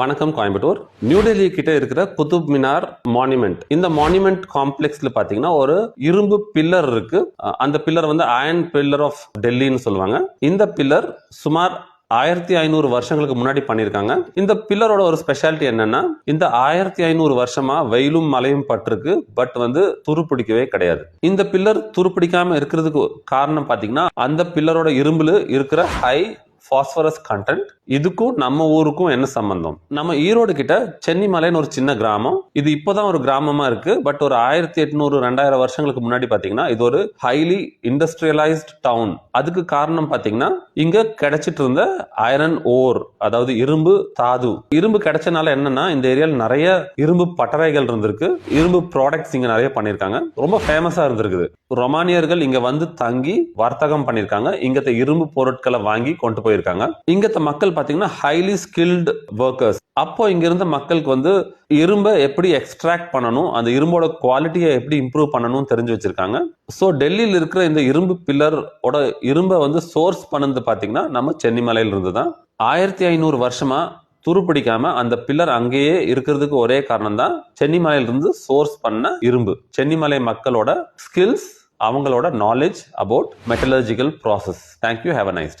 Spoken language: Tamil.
வணக்கம் கோயம்புத்தூர். நியூடெல்லி கிட்ட இருக்கிற குதுப் மினார் மானுமெண்ட் இந்த மானுமெண்ட் காம்ப்ளெக்ஸ்ல பாத்தீங்கன்னா ஒரு இரும்பு பில்லர் இருக்கு. அந்த பில்லர் வந்து அயன் பில்லர் ஆஃப் டெல்லின்னு சொல்லுவாங்க. இந்த பில்லர் சுமார் ஆயிரத்தி ஐநூறு வருஷங்களுக்கு முன்னாடி பண்ணியிருக்காங்க. இந்த பில்லரோட ஒரு ஸ்பெஷாலிட்டி என்னன்னா இந்த ஆயிரத்தி ஐநூறு வருஷமா வெயிலும் மழையும் பட்டிருக்கு. பட் வந்து துருப்பிடிக்கவே கிடையாது. இந்த பில்லர் துருப்பிடிக்காம இருக்கிறதுக்கு காரணம் பாத்தீங்கன்னா அந்த பில்லரோட இரும்புல இருக்கிற ஹை ஃபாஸ்பரஸ் கண்டென்ட் இதுக்கும் நம்ம ஊருக்கும் என்ன சம்பந்தம்? நம்ம ஈரோடு கிட்ட சென்னிமலைன்னு ஒரு சின்ன கிராமம். இது இப்போதான் ஒரு கிராமமா இருக்கு. பட் ஒரு ஆயிரத்தி எட்நூறு ரெண்டாயிரம் வருஷங்களுக்கு முன்னாடி பாத்தீங்கன்னா இது ஒரு ஹைலி இண்டஸ்ட்ரியலைஸ்ட் டவுன் அதுக்கு காரணம் பாத்தீங்கன்னா இங்க கிடைச்சிட்டு இருந்த ஐரன் ஓர் அதாவது இரும்பு தாது. இரும்பு கிடைச்சனால என்னன்னா இந்த ஏரியாவில் நிறைய இரும்பு பட்டறைகள் இருந்திருக்கு. இரும்பு ப்ராடக்ட்ஸ் இங்க நிறைய பண்ணிருக்காங்க ரொம்ப ஃபேமஸா இருந்திருக்குது. ரொமானியர்கள் இங்க வந்து தங்கி வர்த்தகம் பண்ணிருக்காங்க இங்கத்த இரும்பு பொருட்களை வாங்கி கொண்டு போய் போயிருக்காங்க. இங்கத்த மக்கள் பாத்தீங்கன்னா ஹைலி ஸ்கில்டு ஒர்க்கர்ஸ் அப்போ இங்க இருந்த மக்களுக்கு வந்து இரும்பை எப்படி எக்ஸ்ட்ராக்ட் பண்ணணும் அந்த இரும்போட குவாலிட்டியை எப்படி இம்ப்ரூவ் பண்ணணும் தெரிஞ்சு வச்சிருக்காங்க. ஸோ டெல்லியில் இருக்கிற இந்த இரும்பு பில்லரோட இரும்பை வந்து சோர்ஸ் பண்ணது பாத்தீங்கன்னா நம்ம சென்னிமலையில இருந்து தான் ஆயிரத்தி ஐநூறு வருஷமா துருப்பிடிக்காம அந்த பில்லர் அங்கேயே இருக்கிறதுக்கு ஒரே காரணம் தான் சென்னிமலையிலிருந்து சோர்ஸ் பண்ண இரும்பு. சென்னிமலை மக்களோட ஸ்கில்ஸ் அவங்களோட knowledge about metallurgical process thank you have a nice day